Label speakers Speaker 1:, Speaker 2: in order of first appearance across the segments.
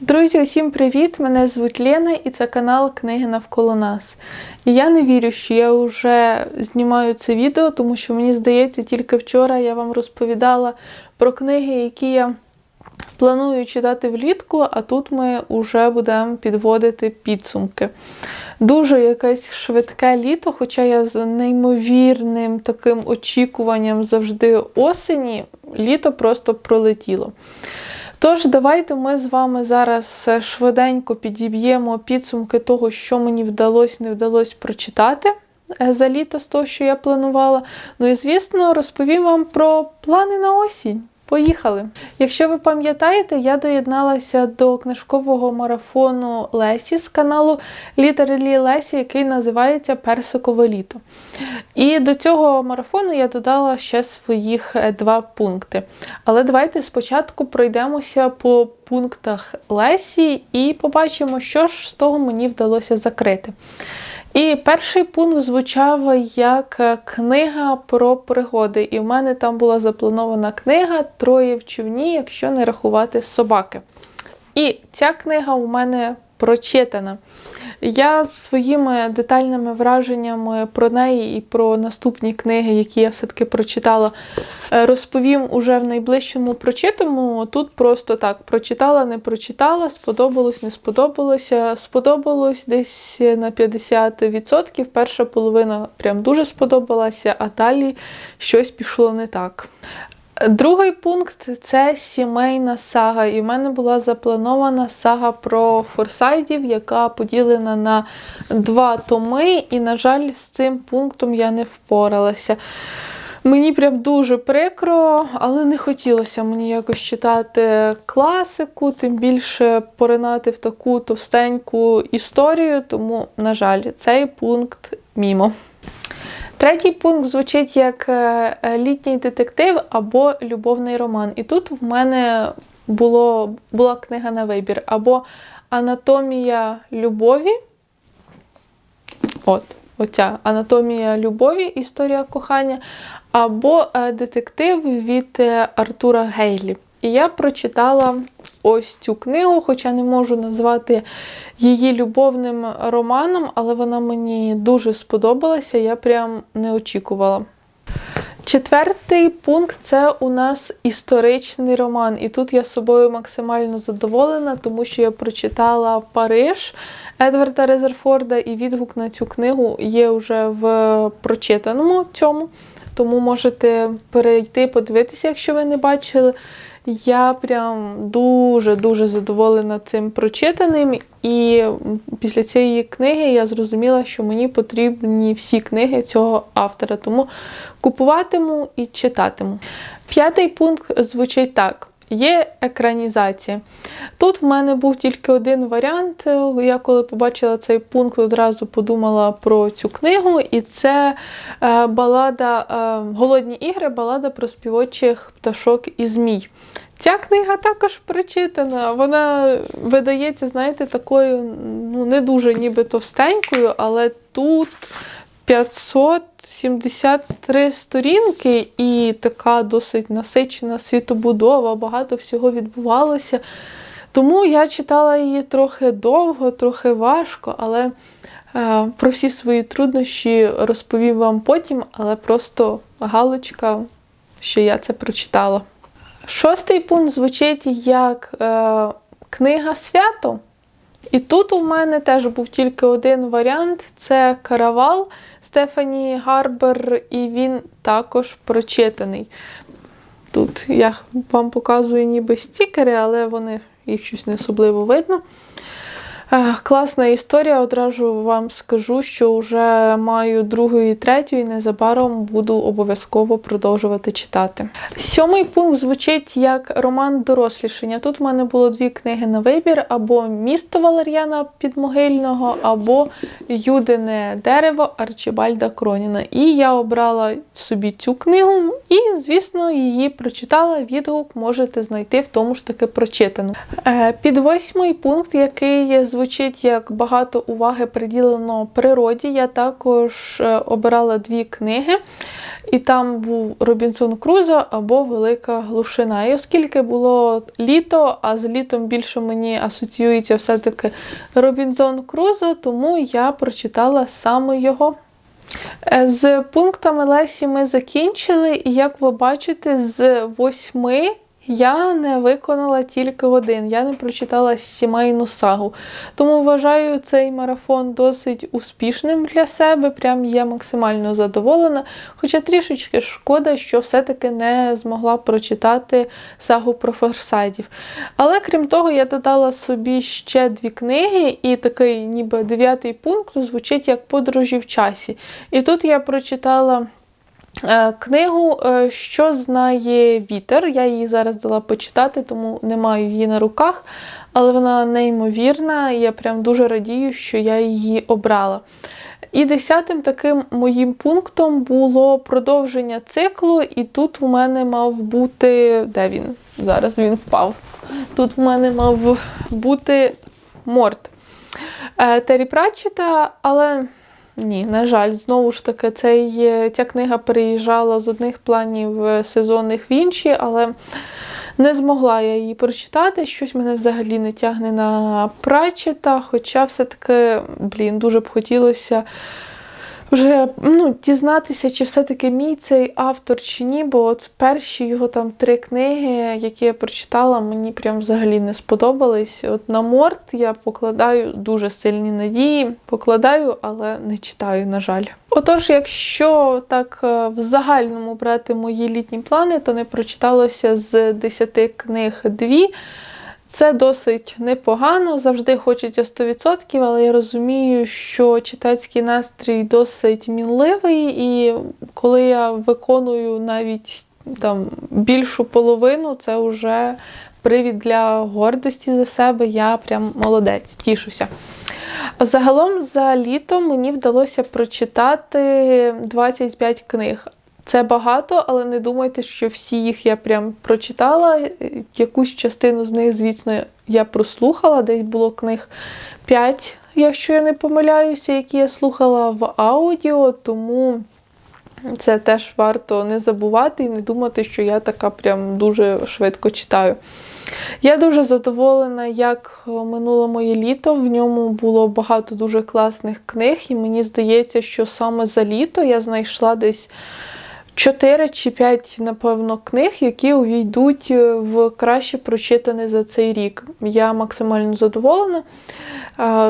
Speaker 1: Друзі, усім привіт! Мене звуть Лена і це канал Книги навколо нас. І я не вірю, що я вже знімаю це відео, тому що мені здається, тільки вчора я вам розповідала про книги, які я планую читати влітку, а тут ми вже будемо підводити підсумки. Дуже якесь швидке літо, хоча я з неймовірним таким очікуванням завжди осені, літо просто пролетіло. Тож, давайте ми з вами зараз швиденько підіб'ємо підсумки того, що мені вдалося, не вдалося прочитати е, за літо з того, що я планувала. Ну і, звісно, розповім вам про плани на осінь. Поїхали! Якщо ви пам'ятаєте, я доєдналася до книжкового марафону Лесі з каналу Літералі Лесі, який називається Персикове літо. І до цього марафону я додала ще своїх е, два пункти. Але давайте спочатку пройдемося по пунктах Лесі і побачимо, що ж з того мені вдалося закрити. І перший пункт звучав як е, книга про пригоди. І в мене там була запланована книга Троє в човні, якщо не рахувати собаки. І ця книга у мене прочитана. Я своїми детальними враженнями про неї і про наступні книги, які я все-таки прочитала, е, розповім уже в найближчому прочитаному. Тут просто так: прочитала, не прочитала, сподобалось, не сподобалося. Сподобалось десь на 50%. Перша половина прям дуже сподобалася, а далі щось пішло не так. Другий пункт це сімейна сага. І в мене була запланована сага про форсайдів, яка поділена на два томи. І, на жаль, з цим пунктом я не впоралася. Мені прям дуже прикро, але не хотілося мені якось читати класику, тим більше поринати в таку товстеньку історію, тому, на жаль, цей пункт мімо. Третій пункт звучить як е, літній детектив або любовний роман. І тут в мене було, була книга на вибір або Анатомія любові. От, оця Анатомія любові, історія кохання, або е, детектив від е, Артура Гейлі. І я прочитала ось цю книгу, хоча не можу назвати її любовним романом, але вона мені дуже сподобалася, я прям не очікувала. Четвертий пункт це у нас історичний роман. І тут я собою максимально задоволена, тому що я прочитала Париж Едварда Резерфорда, і відгук на цю книгу є вже в прочитаному цьому. Тому можете перейти, подивитися, якщо ви не бачили. Я прям дуже-дуже задоволена цим прочитаним. І після цієї книги я зрозуміла, що мені потрібні всі книги цього автора. Тому купуватиму і читатиму. П'ятий пункт звучить так. Є екранізація. Тут в мене був тільки один варіант. Я коли побачила цей пункт, одразу подумала про цю книгу, і це е, балада е, Голодні ігри, балада про співочих пташок і змій. Ця книга також прочитана. Вона видається, знаєте, такою ну, не дуже ніби товстенькою, але тут 573 сторінки і така досить насичена світобудова, багато всього відбувалося. Тому я читала її трохи довго, трохи важко, але е, про всі свої труднощі розповім вам потім, але просто галочка, що я це прочитала. Шостий пункт звучить як е, книга свято. І тут у мене теж був тільки один варіант: це каравал Стефані Гарбер, і він також прочитаний. Тут я вам показую ніби стікери, але вони їх щось не особливо видно. Класна історія. Одразу вам скажу, що вже маю другу і третю, і незабаром буду обов'язково продовжувати читати. Сьомий пункт звучить як роман дорослішання. Тут в мене було дві книги на вибір: або Місто Валер'яна Підмогильного, або Юдине дерево Арчибальда Кроніна. І я обрала собі цю книгу, і, звісно, її прочитала. Відгук можете знайти в тому ж таки прочитану. Е, Під восьмий пункт, який звучить звучить як багато уваги приділено природі. Я також е, обирала дві книги, і там був Робінсон Крузо або Велика Глушина. І оскільки було літо, а з літом більше мені асоціюється все-таки Робінзон Крузо, тому я прочитала саме його. Е, З пунктами Лесі ми закінчили, і як ви бачите, з восьми я не виконала тільки один. Я не прочитала сімейну сагу. Тому вважаю цей марафон досить успішним для себе. Прям я максимально задоволена. Хоча трішечки шкода, що все-таки не змогла прочитати сагу про форсайдів. Але крім того, я додала собі ще дві книги, і такий ніби дев'ятий пункт звучить як подорожі в часі. І тут я прочитала. Е, Книгу е, Що знає вітер. Я її зараз дала почитати, тому не маю її на руках, але вона неймовірна, і я прям дуже радію, що я її обрала. І десятим таким моїм пунктом було продовження циклу, і тут в мене мав бути. Де він? Зараз він впав. Тут в мене мав бути Морт е, Террі Пратчета, але. Ні, на жаль, знову ж таки, цей, ця книга переїжджала з одних планів е, сезонних в інші, але не змогла я її прочитати. Щось мене взагалі не тягне на прачета, хоча все-таки, блін, дуже б хотілося вже ну, дізнатися, чи все-таки мій цей автор чи ні, бо от перші його там три книги, які я прочитала, мені прям взагалі не сподобались. От на Морт я покладаю дуже сильні надії, покладаю, але не читаю, на жаль. Отож, якщо так е, в загальному брати мої літні плани, то не прочиталося з 10 книг дві. Це досить непогано, завжди хочеться 100%, але я розумію, що читацький настрій досить мінливий, і коли я виконую навіть там більшу половину, це вже привід для гордості за себе. Я прям молодець, тішуся. Загалом за літо мені вдалося прочитати 25 книг. Це багато, але не думайте, що всі їх я прям прочитала. Якусь частину з них, звісно, я прослухала. Десь було книг 5, якщо я не помиляюся, які я слухала в аудіо, тому це теж варто не забувати і не думати, що я така прям дуже швидко читаю. Я дуже задоволена, як минуло моє літо. В ньому було багато дуже класних книг, і мені здається, що саме за літо я знайшла десь. 4 чи 5, напевно, книг, які увійдуть в краще прочитане за цей рік. Я максимально задоволена.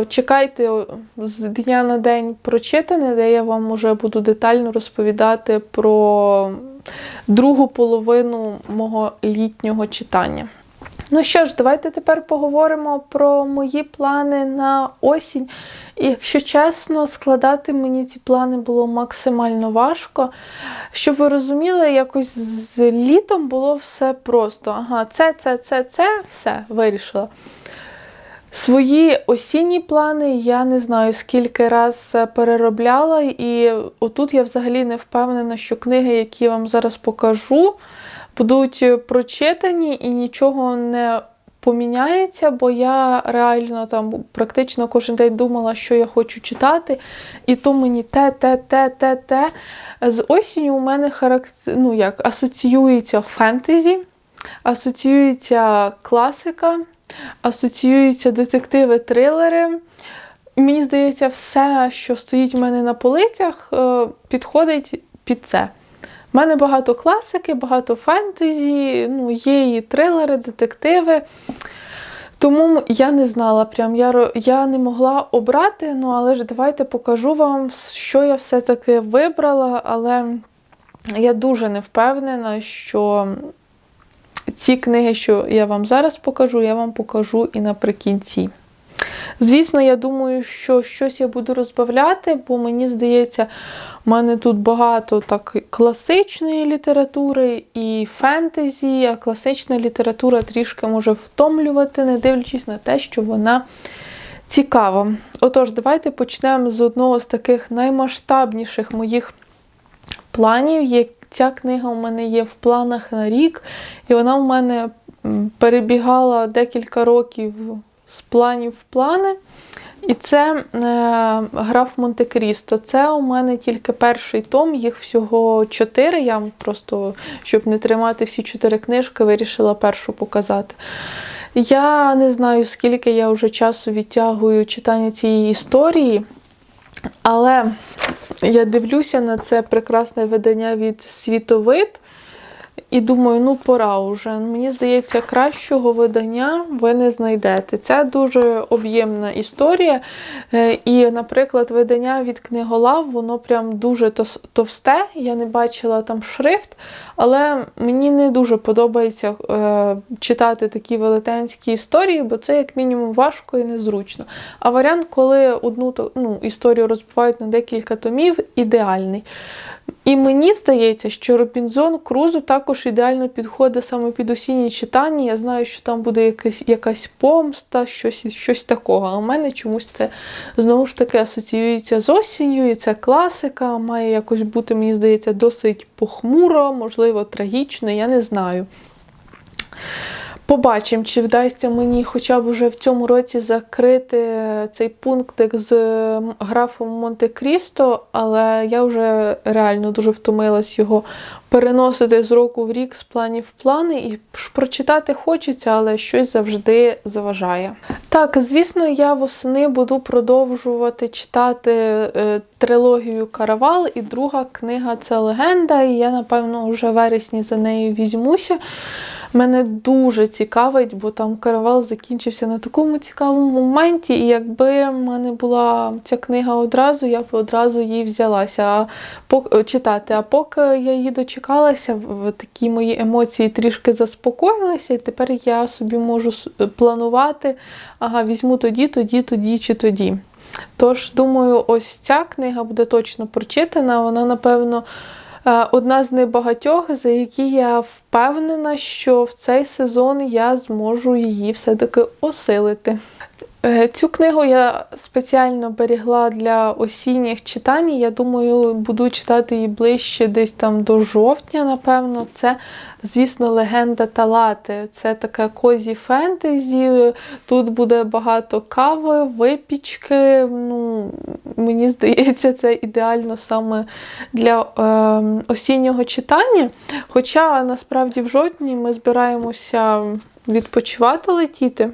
Speaker 1: Чекайте з дня на день прочитане, де я вам уже буду детально розповідати про другу половину мого літнього читання. Ну що ж, давайте тепер поговоримо про мої плани на осінь. І якщо чесно, складати мені ці плани було максимально важко. Щоб ви розуміли, якось з літом було все просто. Ага, це, це, це, це, все, вирішила. Свої осінні плани я не знаю, скільки раз переробляла, і отут я взагалі не впевнена, що книги, які я вам зараз покажу, будуть прочитані і нічого не поміняється, бо я реально там практично кожен день думала, що я хочу читати, і то мені те, те, те, те, те. З осінню у мене характер... ну, як, асоціюється фентезі, асоціюється класика, асоціюються детективи, трилери. Мені здається, все, що стоїть у мене на полицях, е, підходить під це. У мене багато класики, багато фентезі, ну, є і трилери, детективи. Тому я не знала, прям я я не могла обрати, ну але ж давайте покажу вам, що я все-таки вибрала, але я дуже не впевнена, що ці книги, що я вам зараз покажу, я вам покажу і наприкінці. Звісно, я думаю, що щось я буду розбавляти, бо мені здається, у мене тут багато так класичної літератури і фентезі, а класична література трішки може втомлювати, не дивлячись на те, що вона цікава. Отож, давайте почнемо з одного з таких наймасштабніших моїх планів. Ця книга у мене є в планах на рік, і вона у мене перебігала декілька років з планів в плани. І це е, граф Монте-Крісто. Це у мене тільки перший том, їх всього чотири. Я просто, щоб не тримати всі чотири книжки, вирішила першу показати. Я не знаю, скільки я вже часу відтягую читання цієї історії, але я дивлюся на це прекрасне видання від світовид. І думаю, ну пора вже. Мені здається, кращого видання ви не знайдете. Це дуже об'ємна історія. Е, І, наприклад, видання від книголав, воно прям дуже товсте. Я не бачила там шрифт, але мені не дуже подобається е, читати такі велетенські історії, бо це як мінімум важко і незручно. А варіант, коли одну ну, історію розбивають на декілька томів, ідеальний. І мені здається, що Робінзон Крузо також ідеально підходить саме під осінні читання. Я знаю, що там буде якась, якась помста, щось, щось такого. А у мене чомусь це знову ж таки асоціюється з осінню, і це класика, має якось бути, мені здається, досить похмуро, можливо, трагічно, я не знаю. Побачимо, чи вдасться мені хоча б уже в цьому році закрити цей пунктик з графом Монте-Крісто, але я вже реально дуже втомилась його переносити з року в рік з планів в плани. І прочитати хочеться, але щось завжди заважає. Так, звісно, я восени буду продовжувати читати е, трилогію Каравал, і друга книга це легенда, і я, напевно, вже вересні за нею візьмуся. Мене дуже цікавить, бо там каравал закінчився на такому цікавому моменті, і якби в мене була ця книга одразу, я б одразу її взялася читати. А поки я її дочекалася, в- такі мої емоції трішки заспокоїлися, і тепер я собі можу планувати, ага, візьму тоді, тоді, тоді чи тоді. Тож, думаю, ось ця книга буде точно прочитана. Вона, напевно, е, одна з небагатьох, за які я впевнена, що в цей сезон я зможу її все-таки осилити. Е, Цю книгу я спеціально берегла для осінніх читань. Я думаю, буду читати її ближче десь там до жовтня, напевно. Це, звісно, легенда Талати. Це таке козі фентезі. Тут буде багато кави, випічки. Ну, мені здається, це ідеально саме для е, осіннього читання. Хоча насправді в жовтні ми збираємося відпочивати летіти.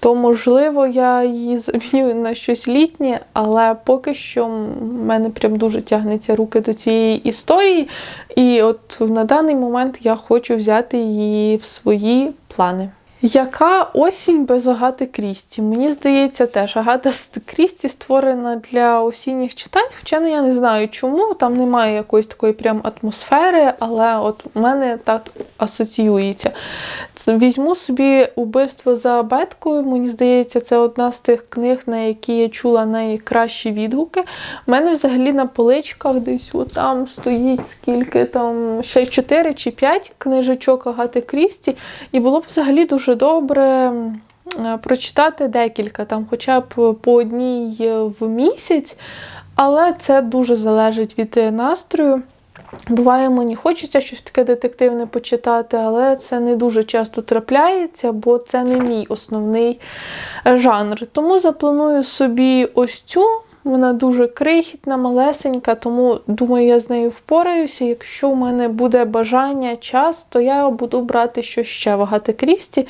Speaker 1: То, можливо, я її заміню на щось літнє, але поки що в мене прям дуже тягнеться руки до цієї історії. І от на даний момент я хочу взяти її в свої плани. Яка осінь без Агати Крісті? Мені здається, теж Агата Крісті створена для осінніх читань, хоча я не знаю чому, там немає якоїсь такої прям атмосфери, але от у мене так асоціюється. Візьму собі убивство за абеткою. Мені здається, це одна з тих книг, на які я чула найкращі відгуки. У мене взагалі на поличках десь отам стоїть скільки там, ще 4 чи 5 книжечок Агати Крісті. І було б взагалі дуже добре е, прочитати декілька, там, хоча б по одній е, в місяць, але це дуже залежить від е, настрою. Буває, мені хочеться щось таке детективне почитати, але це не дуже часто трапляється, бо це не мій основний жанр. Тому запланую собі ось цю. Вона дуже крихітна, малесенька, тому думаю, я з нею впораюся. Якщо в мене буде бажання, час, то я буду брати щось ще вагати Крісті,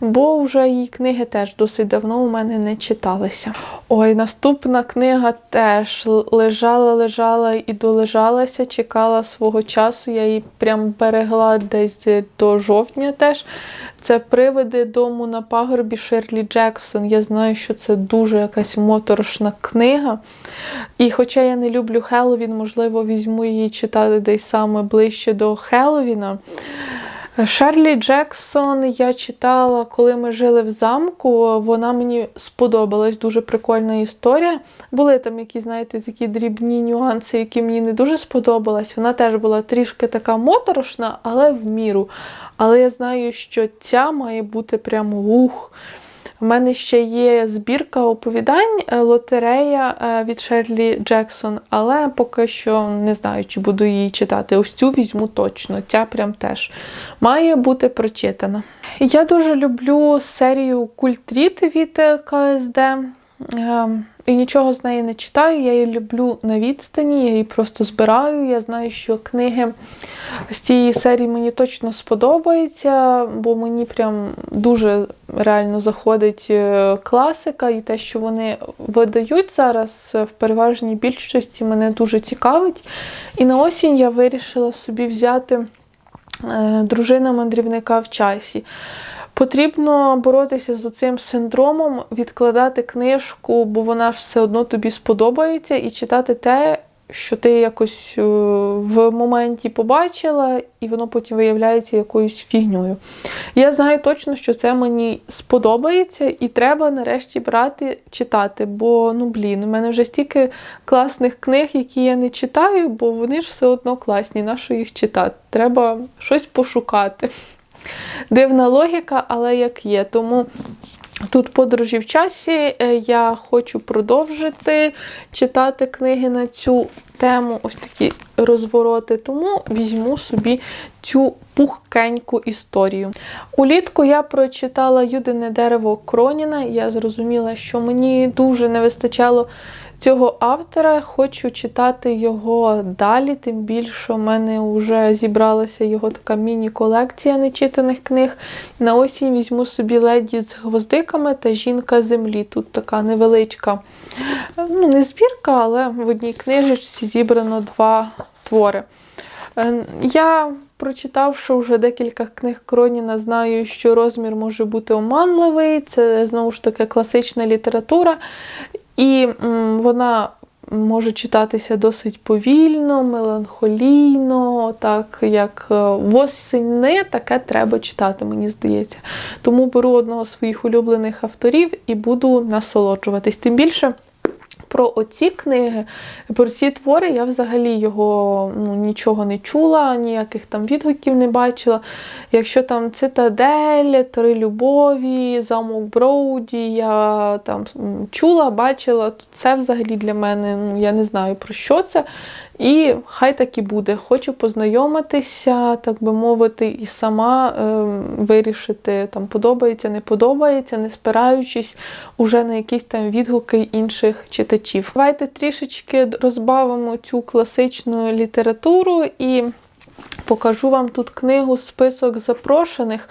Speaker 1: бо вже її книги теж досить давно у мене не читалися. Ой, наступна книга теж лежала, лежала і долежалася, чекала свого часу. Я її прям берегла десь до жовтня теж. Це привиди дому на пагорбі Шерлі Джексон. Я знаю, що це дуже якась моторошна книга. І хоча я не люблю Хеллоуін, можливо, візьму її читати десь саме ближче до Хеллоуіна. Шарлі Джексон я читала, коли ми жили в замку. Вона мені сподобалась, дуже прикольна історія. Були там якісь, знаєте, такі дрібні нюанси, які мені не дуже сподобались. Вона теж була трішки така моторошна, але в міру. Але я знаю, що ця має бути прямо ух. У мене ще є збірка оповідань е, лотерея е, від Шерлі Джексон, але поки що не знаю, чи буду її читати. Ось цю візьму точно. Ця прям теж має бути прочитана. Я дуже люблю серію Культріт від е, КСД. Ем, І нічого з неї не читаю, я її люблю на відстані, я її просто збираю. Я знаю, що книги з цієї серії мені точно сподобаються, бо мені прям дуже реально заходить е, класика, і те, що вони видають зараз е, в переважній більшості, мене дуже цікавить. І на осінь я вирішила собі взяти е, дружина мандрівника в часі. Потрібно боротися з цим синдромом, відкладати книжку, бо вона все одно тобі сподобається, і читати те, що ти якось е, в моменті побачила, і воно потім виявляється якоюсь фігньою. Я знаю точно, що це мені сподобається, і треба нарешті брати читати. Бо, ну блін, у мене вже стільки класних книг, які я не читаю, бо вони ж все одно класні. Нащо їх читати? Треба щось пошукати. Дивна логіка, але як є. Тому тут подорожі в часі. е, Я хочу продовжити читати книги на цю тему, ось такі розвороти. Тому візьму собі цю пухкеньку історію. Улітку я прочитала Юдине дерево Кроніна. Я зрозуміла, що мені дуже не вистачало цього автора. Хочу читати його далі, тим більше в мене вже зібралася його така міні-колекція нечитаних книг. На осінь візьму собі леді з гвоздиками та жінка землі. Тут така невеличка, ну, не збірка, але в одній книжечці зібрано два твори. Е, Я, прочитавши вже декілька книг Кроніна, знаю, що розмір може бути оманливий. Це знову ж таки класична література. І вона може читатися досить повільно, меланхолійно, так як е, восени таке треба читати, мені здається. Тому беру одного з своїх улюблених авторів і буду насолоджуватись. Тим більше. Про оці книги, про ці твори я взагалі його ну, нічого не чула, ніяких там відгуків не бачила. Якщо там Цитадель, Три любові, Замок Броуді, я там чула, бачила, то це взагалі для мене, ну, я не знаю про що це. І хай так і буде. Хочу познайомитися, так би мовити, і сама е, вирішити, там подобається, не подобається, не спираючись уже на якісь там відгуки інших читачів. Давайте трішечки розбавимо цю класичну літературу і покажу вам тут книгу Список запрошених.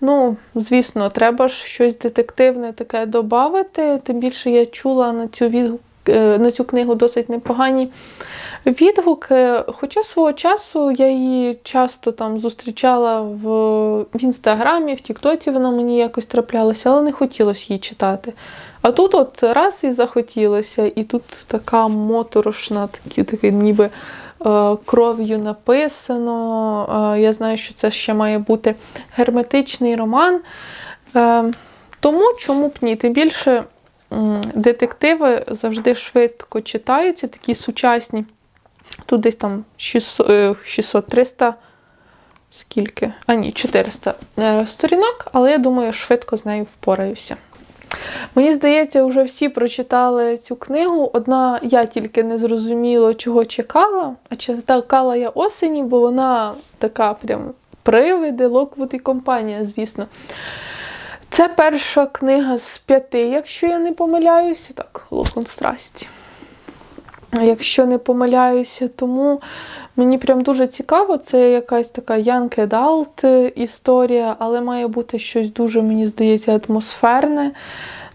Speaker 1: Ну, звісно, треба ж щось детективне таке додати. Тим більше я чула на цю відгук. е, На цю книгу досить непогані відгуки. Хоча свого часу я її часто там зустрічала в, в інстаграмі, в Тіктоці вона мені якось траплялася, але не хотілося її читати. А тут от раз і захотілося, і тут така моторошна, такі, такі ніби е, кров'ю написано. Е, я знаю, що це ще має бути герметичний роман. Е, тому чому б ні? Тим більше детективи завжди швидко читаються, такі сучасні. Тут десь там 600, е, 600-300, скільки? А ні, 400 е, сторінок, але я думаю, швидко з нею впораюся. Мені здається, вже всі прочитали цю книгу. Одна я тільки не зрозуміла, чого чекала, а чекала я осені, бо вона така прям привиди, Локвуд і компанія, звісно. Це перша книга з п'яти, якщо я не помиляюся. Так, Локвуд страсті. Якщо не помиляюся, тому мені прям дуже цікаво, це якась така young adult історія, але має бути щось дуже, мені здається, атмосферне.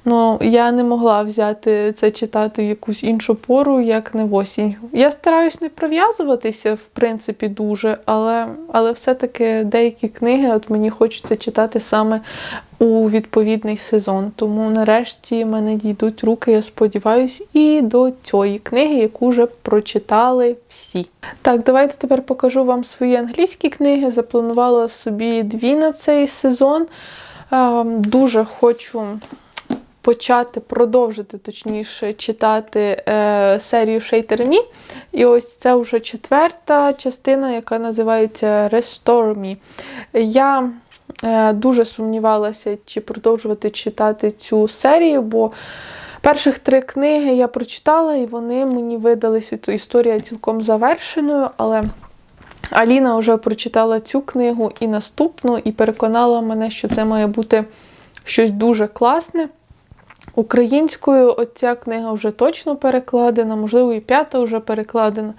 Speaker 1: Ну, я не могла взяти це читати в якусь іншу пору, як не в осінь. Я стараюсь не прив'язуватися, в принципі, дуже, але, але все-таки деякі книги от мені хочеться читати саме у відповідний сезон. Тому нарешті мене дійдуть руки, я сподіваюся, і до цієї книги, яку вже прочитали всі. Так, давайте тепер покажу вам свої англійські книги. Запланувала собі дві на цей сезон. Ем, Дуже хочу почати продовжити, точніше, читати е, серію Me. І ось це вже четверта частина, яка називається Restore Me. Я е, дуже сумнівалася, чи продовжувати читати цю серію, бо перших три книги я прочитала, і вони мені видалися історія цілком завершеною, але. Аліна вже прочитала цю книгу і наступну, і переконала мене, що це має бути щось дуже класне. Українською оця книга вже точно перекладена, можливо, і п'ята вже перекладена.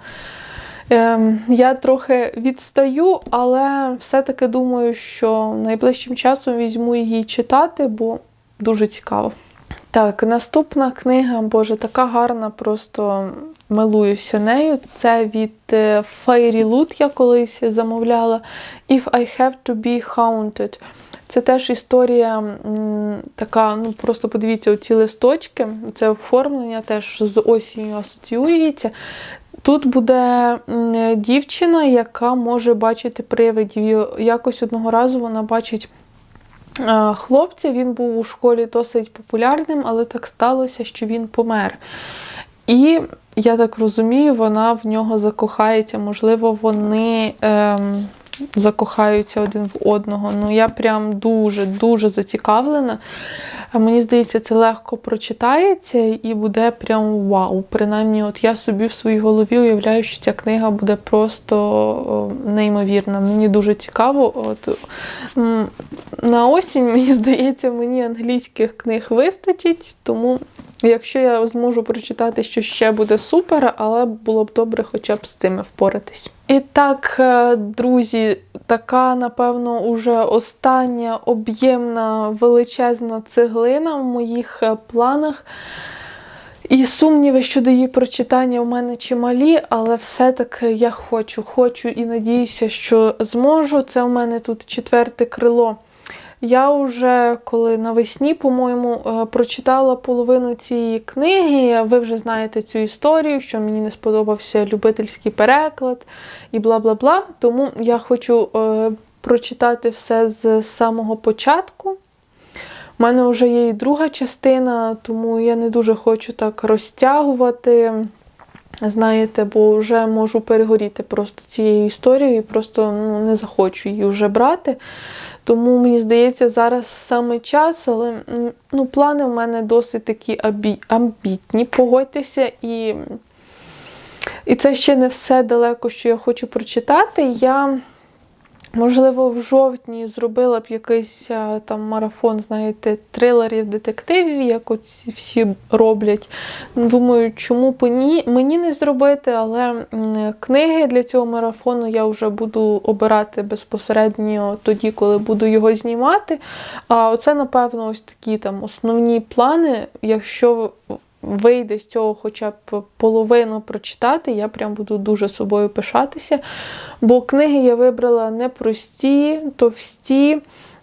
Speaker 1: Ем, я трохи відстаю, але все-таки думаю, що найближчим часом візьму її читати, бо дуже цікаво. Так, наступна книга, Боже, така гарна, просто милуюся нею. Це від е, Fairy Loot я колись замовляла. If I have to be haunted. Це теж історія така, ну просто подивіться, оці листочки, це оформлення теж з осінню асоціюється. Тут буде дівчина, яка може бачити привидів. Якось одного разу вона бачить хлопця, він був у школі досить популярним, але так сталося, що він помер. І я так розумію, вона в нього закохається. Можливо, вони ем, закохаються один в одного. Ну, я прям дуже-дуже зацікавлена. Мені здається, це легко прочитається і буде прям вау. Принаймні, от я собі в своїй голові уявляю, що ця книга буде просто неймовірна. Мені дуже цікаво. От, на осінь, мені здається, мені англійських книг вистачить, тому якщо я зможу прочитати, що ще буде супер, але було б добре хоча б з цими впоратись. І так, е, друзі, така, напевно, уже остання об'ємна величезна цеглина в моїх е, планах. І сумніви щодо її прочитання в мене чималі, але все-таки я хочу, хочу і надіюся, що зможу. Це у мене тут четверте крило. Я вже коли навесні, по-моєму, е, прочитала половину цієї книги. Ви вже знаєте цю історію, що мені не сподобався любительський переклад і бла бла бла. Тому я хочу е, прочитати все з самого початку. У мене вже є і друга частина, тому я не дуже хочу так розтягувати. Знаєте, бо вже можу перегоріти просто цією історією і просто ну, не захочу її вже брати. Тому мені здається, зараз саме час, але ну, плани в мене досить такі амбітні, погодьтеся. І, і це ще не все далеко, що я хочу прочитати. Я, можливо, в жовтні зробила б якийсь там марафон, знаєте, трилерів, детективів, як оці всі роблять. Думаю, чому б ні, мені не зробити, але книги для цього марафону я вже буду обирати безпосередньо тоді, коли буду його знімати. А оце, напевно, ось такі там основні плани. Якщо вийде з цього хоча б половину прочитати, я прям буду дуже собою пишатися. Бо книги я вибрала непрості, товсті.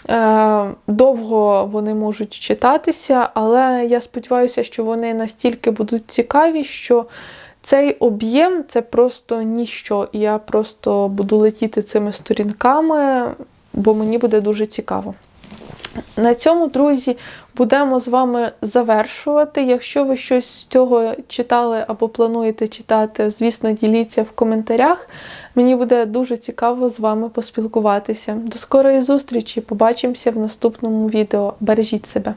Speaker 1: Е, Довго вони можуть читатися, але я сподіваюся, що вони настільки будуть цікаві, що цей об'єм це просто ніщо. І я просто буду летіти цими сторінками, бо мені буде дуже цікаво. На цьому, друзі, будемо з вами завершувати. Якщо ви щось з цього читали або плануєте читати, звісно, діліться в коментарях. Мені буде дуже цікаво з вами поспілкуватися. До скорої зустрічі! Побачимося в наступному відео. Бережіть себе!